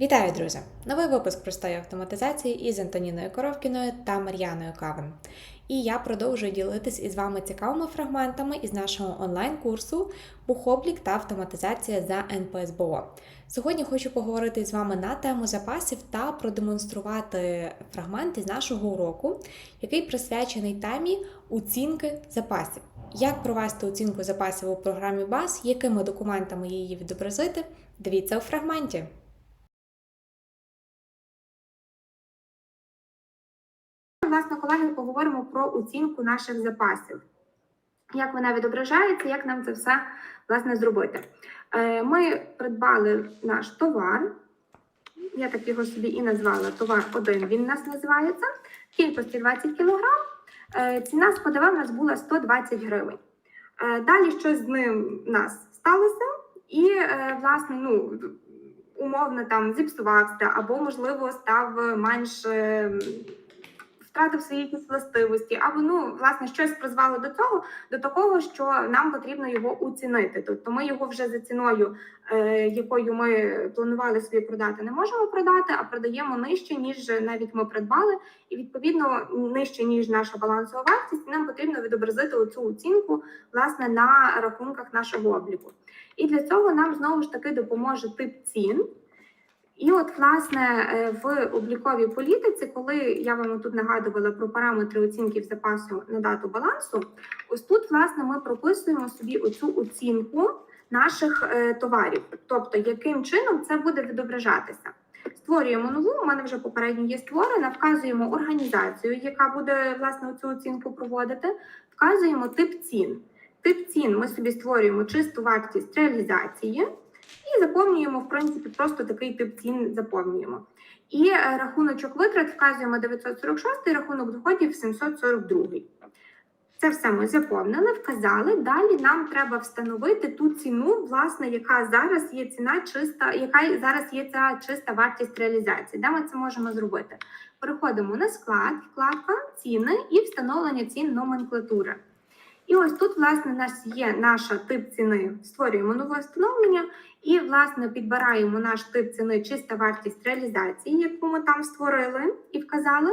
Вітаю, друзі! Новий випуск простої автоматизації із Антоніною Коровкіною та Мар'яною Кавен. І я продовжую ділитись із вами цікавими фрагментами із нашого онлайн-курсу Бухоблік та автоматизація за НПСБО. Сьогодні хочу поговорити з вами на тему запасів та продемонструвати фрагмент із нашого уроку, який присвячений темі оцінки запасів. Як провести оцінку запасів у програмі BAS, якими документами її відобразити, дивіться у фрагменті. Власне, колеги, поговоримо про оцінку наших запасів. Як вона відображається, як нам це все власне зробити? Е, Ми придбали наш товар. Я так його собі і назвала. Товар 1 він у нас називається. Кількості 20 кг. Ціна з ПДВ нас була 120 гривень. Е, Далі щось з ним у нас сталося, і, е, власне, ну, умовно там зіпсувався, або, можливо, став менш е, втратив свої якісь властивості, або ну власне щось призвало до цього, до такого, що нам потрібно його оцінити. Тобто ми його вже за ціною, е, якою ми планували собі продати, не можемо продати, а продаємо нижче, ніж навіть ми придбали, і відповідно нижче ніж наша балансова вартість. і Нам потрібно відобразити оцю оцінку власне на рахунках нашого обліку. І для цього нам знову ж таки допоможе тип цін. І от, власне, е, в обліковій політиці, коли я вам тут нагадувала про параметри оцінки запасу на дату балансу, ось тут, власне, ми прописуємо собі оцю оцінку наших е, товарів, тобто яким чином це буде відображатися. Створюємо нову, у мене вже попередньо є створена, вказуємо організацію, яка буде власне цю оцінку проводити, вказуємо тип цін. Тип цін ми собі створюємо чисту вартість реалізації. Заповнюємо, в принципі, просто такий тип цін заповнюємо. І е, рахуночок витрат вказуємо 946, рахунок доходів 742. Це все ми заповнили, вказали. Далі нам треба встановити ту ціну, власне, яка зараз є ціна чиста, яка зараз є ця чиста вартість реалізації. Де ми це можемо зробити? Переходимо на склад, вкладка ціни і встановлення цін номенклатури. І ось тут, власне, у нас є наша тип ціни. Створюємо нове встановлення і, власне, підбираємо наш тип ціни чиста вартість реалізації, яку ми там створили і вказали.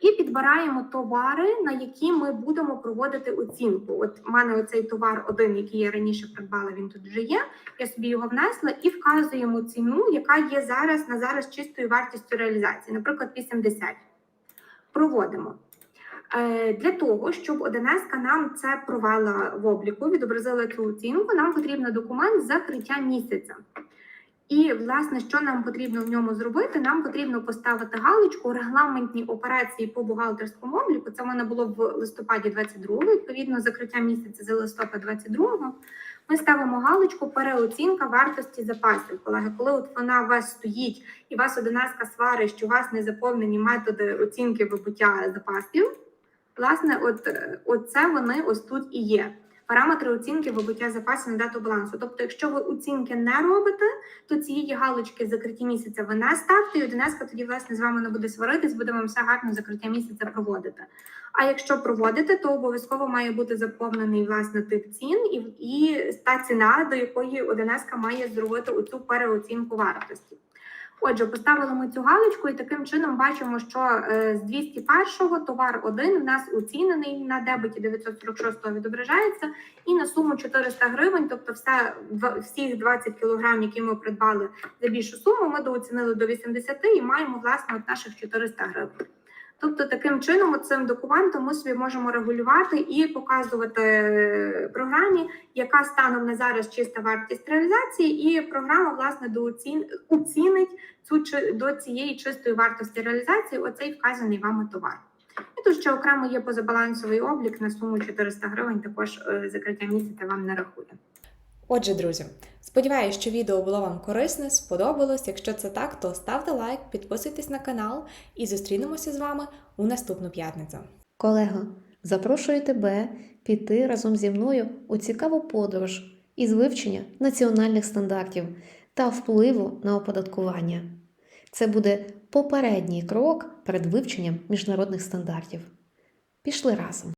І підбираємо товари, на які ми будемо проводити оцінку. От у мене оцей товар один, який я раніше придбала, він тут вже є. Я собі його внесла і вказуємо ціну, яка є зараз на зараз чистою вартістю реалізації, наприклад, 80. Проводимо. Е, Для того, щоб Одинеска нам це провела в обліку, відобразила цю оцінку, нам потрібен документ закриття місяця. І, власне, що нам потрібно в ньому зробити? Нам потрібно поставити галочку регламентні операції по бухгалтерському обліку. Це в мене було в листопаді 22 відповідно, закриття місяця за листопад 22 Ми ставимо галочку переоцінка вартості запасів. Колеги, коли от вона у вас стоїть і вас одинадцятка сварить, що у вас не заповнені методи оцінки вибуття запасів. Власне, от, е, от це вони ось тут і є. Параметри оцінки вибуття запасів на дату балансу. Тобто, якщо ви оцінки не робите, то цієї галочки закриття місяця ви не ставте, і одинецька тоді власне з вами не буде сваритись, буде вам все гарно закриття місяця проводити. А якщо проводите, то обов'язково має бути заповнений власне тип цін і, і та ціна, до якої одинецька має зробити оцю переоцінку вартості. Отже, поставили ми цю галочку, і таким чином бачимо, що е, з 201-го товар 1 у нас оцінений на дебеті 946-го відображається, і на суму 400 гривень, тобто все, всіх 20 кілограм, які ми придбали за більшу суму, ми дооцінили до 80 і маємо власне от наших 400 гривень. Тобто, таким чином, цим документом ми собі можемо регулювати і показувати е, програмі, яка станом на зараз чиста вартість реалізації, і програма власне дооцін... оцінить цю до цієї чистої вартості реалізації оцей вказаний вами товар. І тут ще окремо є позабалансовий облік на суму 400 гривень. Також е, закриття місяця вам не рахує. Отже, друзі, сподіваюся, що відео було вам корисне, сподобалось. Якщо це так, то ставте лайк, підписуйтесь на канал і зустрінемося з вами у наступну п'ятницю. Колего, запрошую тебе піти разом зі мною у цікаву подорож із вивчення національних стандартів та впливу на оподаткування. Це буде попередній крок перед вивченням міжнародних стандартів. Пішли разом.